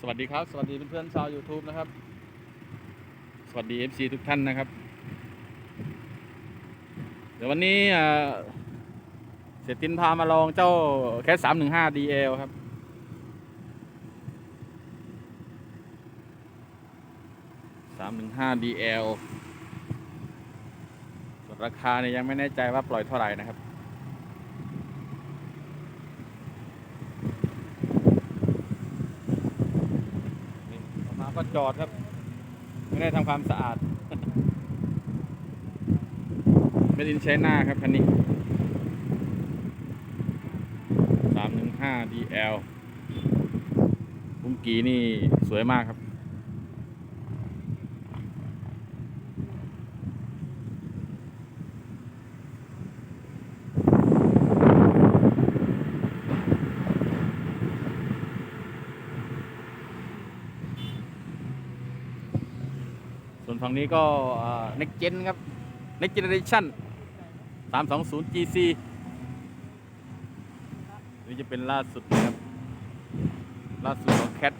สวัสดีครับ สวัสดีเพื่อนๆชาว YouTube นะครับ สวัสดี FC ทุกท่านนะครับ เดี๋ยววันนี้เสยตินพามาลองเจ้าแคสสามหนึ่งห้า DL ครับ สามหนึ่งห้า DL ส่วนราคาเนี่ยยังไม่แน่ใจว่าปล่อยเท่าไหร่นะครับ นี่ออ ก็จอดครับ ไม่ได้ทำความสะอาดไม่ดินใช้หน้าครับคันนี้ 315 DL ปุ้งกีนี่สวยมากครับ ฝั่งนี้ก็อ่า next gen ครับ next generation 320 GC นี่จะเป็นล่าสุดนะครับ ล่าสุดของ Cat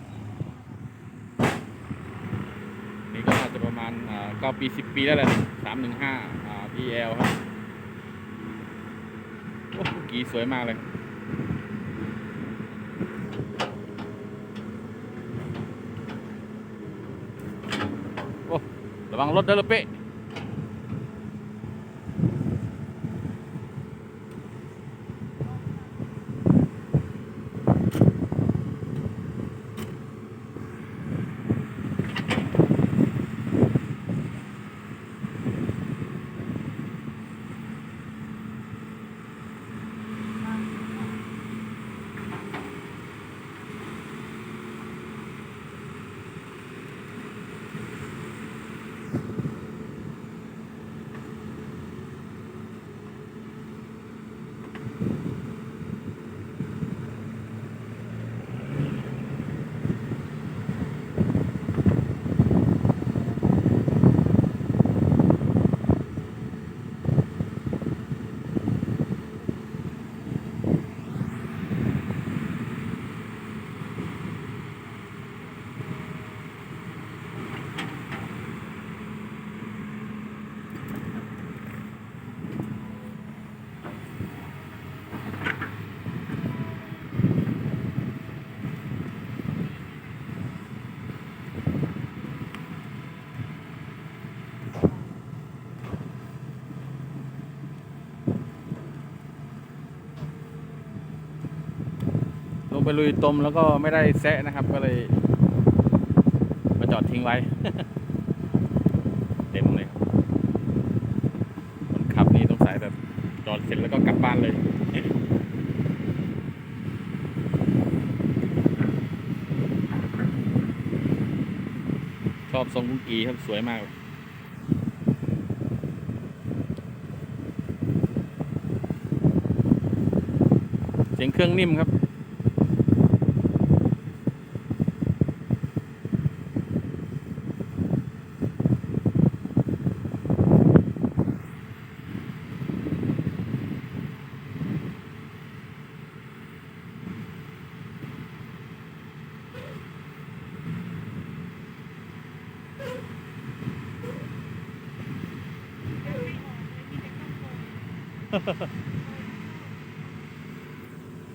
นี่ก็น่าจะประมาณอ่า9ปี10ปีแล้วแหละ315อ่า DL ครับ โอ้กีสวยมากเลย Tabang Lord Dalupi. ไปลุยตมแล้วก็ไม่ได้แซะนะครับ ก็เลยมาจอดทิ้งไว้ เต็มเลยคนขับนี่ต้องสายแบบจอดเสร็จแล้วก็กลับบ้านเลยชอบทรงกุงกีครับสวยมากเลยเสียงเครื่องนิ่มครับ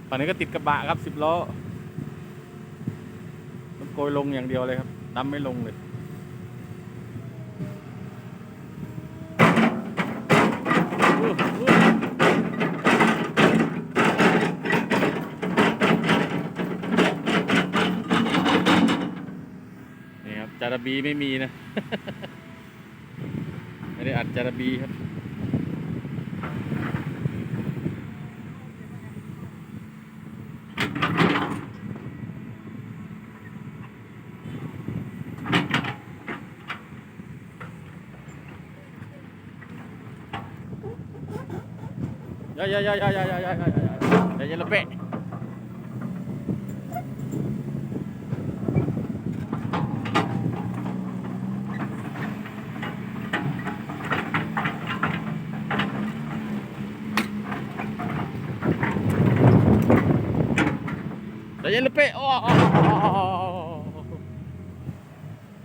ฝั่งนี้ก็ติดกระบะครับสิบล้อมันโกยลงอย่างเดียวเลยครับดำไม่ลงเลยนี่ครับจาระบีไม่มีนะ ไม่ได้อัดจาระบีครับ Ya ya ya ya ya ya ya ya ya ya lepek. Saya lepek. Oh. oh,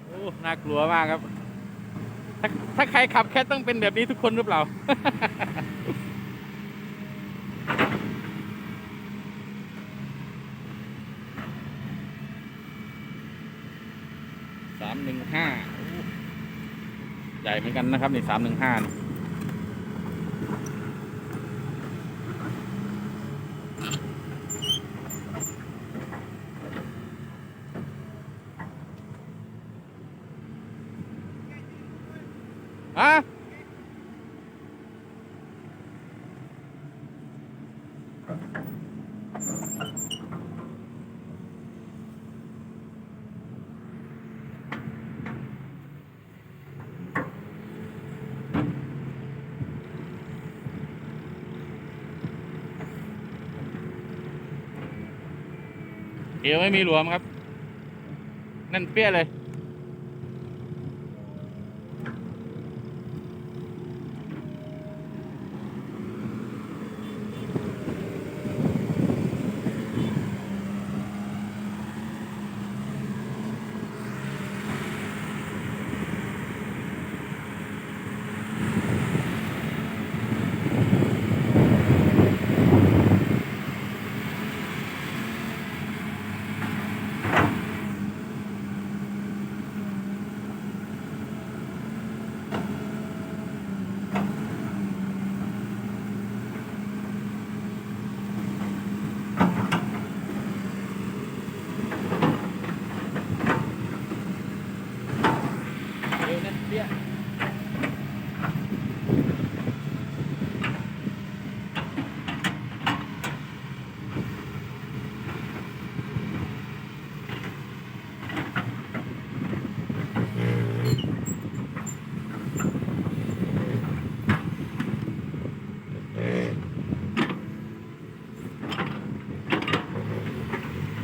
โอ้น่ากลัวมากครับ ถ้าถ้าใครขับแค่ต้องเป็นแบบนี้ทุกคนหรือเปล่า สามหนึ่งห้าใหญ่เหมือนกันนะครับนี่สามหนึ่งห้านี่ะ เอวไม่มีหลวมครับ นั่นเปี้ยเลย เกี้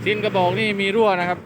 ซินกระบอกนี่มีรั่วนะครับ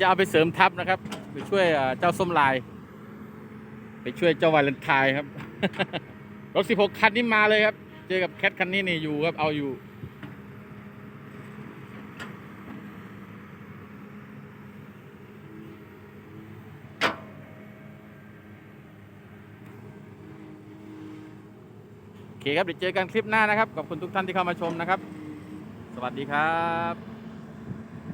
จะเอาไปเสริมทัพนะครับ ช่วยเจ้าส้มลาย ไปช่วยเจ้าวาเลนไทน์ครับ รถสิบหกคันนี้มาเลยครับ เจอกับแคทคันนี้นี่อยู่ครับ เอาอยู่ โอเคครับ เดี๋ยวเจอกันคลิปหน้านะครับ ขอบคุณทุกท่านที่เข้ามาชมนะครับ สวัสดีครับ